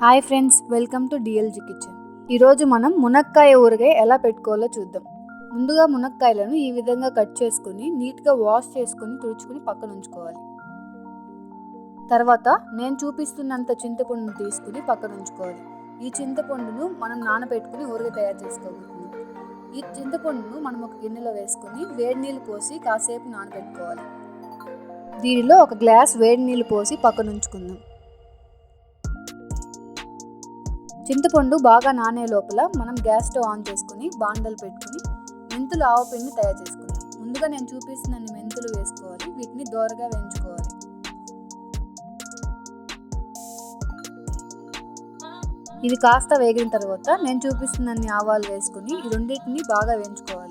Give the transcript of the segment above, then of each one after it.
Hi friends welcome to DLG kitchen ఈరోజు మనం మునక్కాయ ఊరగాయ ఎలా పెట్టుకోవాలో చూద్దాం. ముందుగా మునక్కాయలను ఈ విధంగా కట్ చేసుకుని నీట్గా వాష్ చేసుకుని తుడుచుకుని పక్కన ఉంచుకోవాలి. తర్వాత నేను చూపిస్తున్నంత చింతపండును తీసుకుని పక్కన ఉంచుకోవాలి. ఈ చింతపండును మనం నానబెట్టుకుని ఊరగాయ తయారు చేసుకోబోతున్నాం. ఈ చింతపండును మనం ఒక గిన్నెలో వేసుకుని వేడి నీళ్ళు పోసి కాసేపు నానబెట్టుకోవాలి. దీనిలో ఒక గ్లాస్ వేడి నీళ్ళు పోసి పక్కన ఉంచుకుందాం. చింతపండు బాగా నానే లోపల మనం గ్యాస్ స్టవ్ ఆన్ చేసుకుని బాండలు పెట్టుకుని మెంతులు ఆవు పిండి తయారు చేసుకుందాం. ముందుగా నేను చూపిస్తున్న మెంతులు వేసుకోవాలి. వీటిని దోరగా వేయించుకోవాలి. ఇది కాస్త వేగిన తర్వాత నేను చూపిస్తున్న ఆవాలు వేసుకుని ఈ రెండింటిని బాగా వేయించుకోవాలి.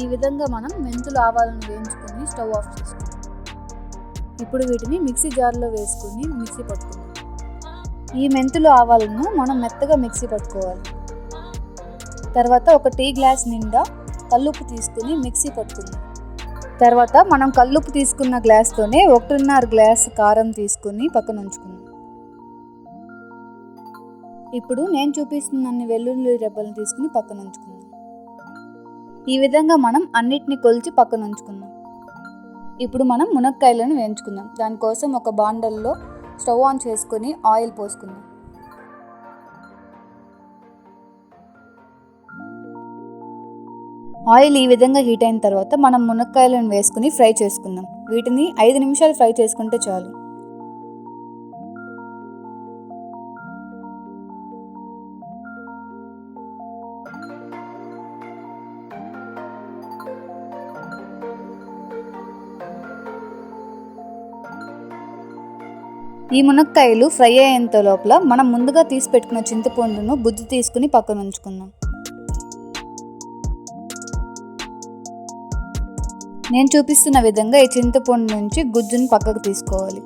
ఈ విధంగా మనం మెంతులు ఆవాలను వేయించుకొని స్టవ్ ఆఫ్ చేసుకుందాం. ఇప్పుడు వీటిని మిక్సీ జార్లో వేసుకుని మిక్సీ పట్టుకుందాం. ఈ మెంతులు ఆవాలను మనం మెత్తగా మిక్సీ పట్టుకోవాలి. తర్వాత ఒక టీ గ్లాస్ నిండా కల్లుప్పు తీసుకుని మిక్సీ పట్టుకుందాం. తర్వాత మనం కల్లుప్పు తీసుకున్న గ్లాస్తోనే ఒకటిన్నర గ్లాస్ కారం తీసుకుని పక్కన ఉంచుకుందాం. ఇప్పుడు నేను చూపిస్తున్న వెల్లుల్లి రెబ్బలను తీసుకుని పక్కన ఉంచుకుందాం. ఈ విధంగా మనం అన్నిటిని కొలిచి పక్కన ఉంచుకుందాం ఇప్పుడు మనం మునక్కాయలను వేయించుకుందాం. దానికోసం ఒక బాండల్లో స్టవ్ ఆన్ చేసుకుని ఆయిల్ పోసుకుందాం. ఆయిల్ ఈ విధంగా హీట్ అయిన తర్వాత మనం మునక్కాయలను వేసుకుని ఫ్రై చేసుకుందాం. వీటిని ఐదు నిమిషాలు ఫ్రై చేసుకుంటే చాలు. ఈ మునక్కాయలు ఫ్రై అయ్యేంత లోపల మనం ముందుగా తీసి పెట్టుకున్న చింతపండును గుజ్జు తీసుకుని పక్కన ఉంచుకుందాం. నేను చూపిస్తున్న విధంగా ఈ చింతపండు నుంచి గుజ్జును పక్కకు తీసుకోవాలి.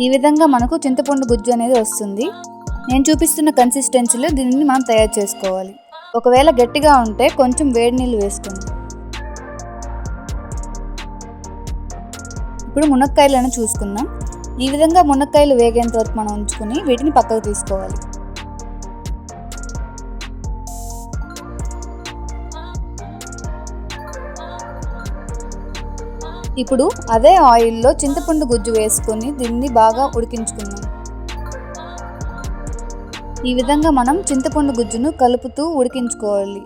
ఈ విధంగా మనకు చింతపండు గుజ్జు అనేది వస్తుంది. నేను చూపిస్తున్న కన్సిస్టెన్సీలో దీనిని మనం తయారు చేసుకోవాలి. ఒకవేళ గట్టిగా ఉంటే కొంచెం వేడి నీళ్ళు వేసుకోండి. ఇప్పుడు మునక్కాయలను చూసుకుందాం. ఈ విధంగా మునక్కాయలు వేగేంత వరకు మనం ఉంచుకుని వీటిని పక్కకు తీసుకోవాలి. ఇప్పుడు అదే ఆయిల్లో చింతపండు గుజ్జు వేసుకొని దీన్ని బాగా ఉడికించుకుందాం. ఈ విధంగా మనం చింతపండు గుజ్జును కలుపుతూ ఉడికించుకోవాలి.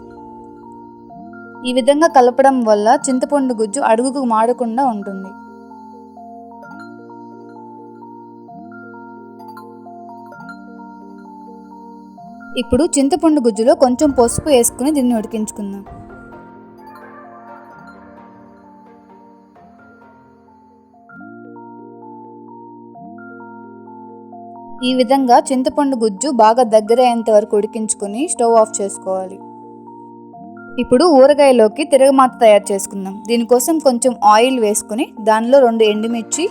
ఈ విధంగా కలపడం వల్ల చింతపండు గుజ్జు అడుగుకు మాడకుండా ఉంటుంది. ఇప్పుడు చింతపండు గుజ్జులో కొంచెం పసుపు వేసుకుని దీన్ని ఉడికించుకుందాం. ఈ విధంగా చింతపండు గుజ్జు బాగా దగ్గర అయ్యేంత వరకు ఉడికించుకొని స్టవ్ ఆఫ్ చేసుకోవాలి. ఇప్పుడు ఊరగాయలోకి తిరగమాత తయారు చేసుకుందాం. దీనికోసం కొంచెం ఆయిల్ వేసుకుని దానిలో రెండు ఎండుమిర్చి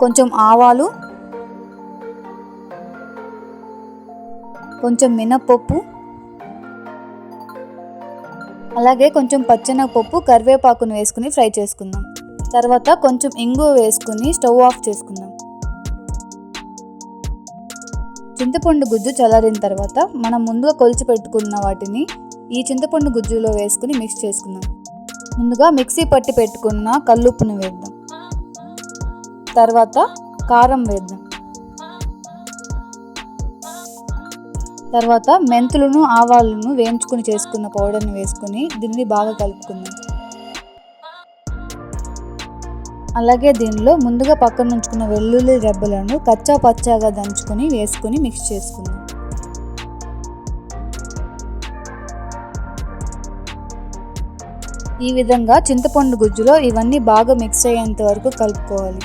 కొంచెం ఆవాలు కొంచెం మినపప్పు అలాగే కొంచెం పచ్చెనగపప్పు కరివేపాకును వేసుకుని ఫ్రై చేసుకుందాం. తర్వాత కొంచెం ఇంగువ వేసుకుని స్టవ్ ఆఫ్ చేసుకుందాం. చింతపండు గుజ్జు చల్లారిన తర్వాత మనం ముందుగా కొలిచి పెట్టుకున్న వాటిని ఈ చింతపండు గుజ్జులో వేసుకుని మిక్స్ చేసుకుందాం. ముందుగా మిక్సీ పట్టి పెట్టుకున్న కల్లుప్పును వేద్దాం. తర్వాత కారం వేద్దాం. తర్వాత మెంతులను ఆవాలను వేయించుకుని చేసుకున్న పౌడర్ని వేసుకుని దీన్ని బాగా కలుపుకుందాం. అలాగే దీనిలో ముందుగా పక్కన ఉంచుకున్న వెల్లుల్లి రెబ్బలను కచ్చా పచ్చాగా దంచుకొని వేసుకొని మిక్స్ చేసుకుందాం. ఈ విధంగా చింతపండు గుజ్జులో ఇవన్నీ బాగా మిక్స్ అయ్యేంత వరకు కలుపుకోవాలి.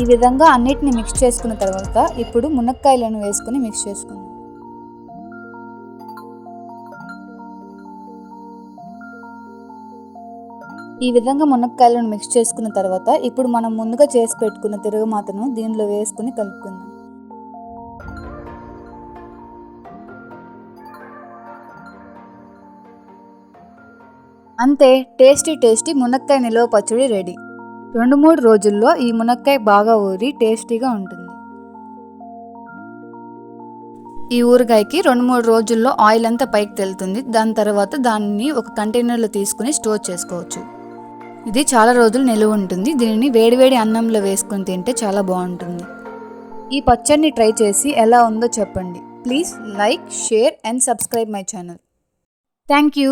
ఈ విధంగా అన్నిటిని మిక్స్ చేసుకున్న తర్వాత ఇప్పుడు మునక్కాయలను వేసుకుని మిక్స్ చేసుకుందాం. ఈ విధంగా మునక్కాయలను మిక్స్ చేసుకున్న తర్వాత ఇప్పుడు మనం ముందుగా చేసి పెట్టుకున్న తిరుగుమాతను దీనిలో వేసుకుని కలుపుకుందాం. అంతే టేస్టీ టేస్టీ మునక్కాయ నిలువ పచ్చడి రెడీ. రెండు మూడు రోజుల్లో ఈ మునక్కాయ బాగా ఊరి టేస్టీగా ఉంటుంది. ఈ ఊరగాయకి రెండు మూడు రోజుల్లో ఆయిల్ అంతా పైకి తెలుతుంది. దాని తర్వాత దాన్ని ఒక కంటైనర్లో తీసుకుని స్టోర్ చేసుకోవచ్చు. ఇది చాలా రోజులు నిలువ ఉంటుంది. దీనిని వేడివేడి అన్నంలో వేసుకుని తింటే చాలా బాగుంటుంది. ఈ పచ్చడిని ట్రై చేసి ఎలా ఉందో చెప్పండి. Please like share and subscribe my channel. Thank you.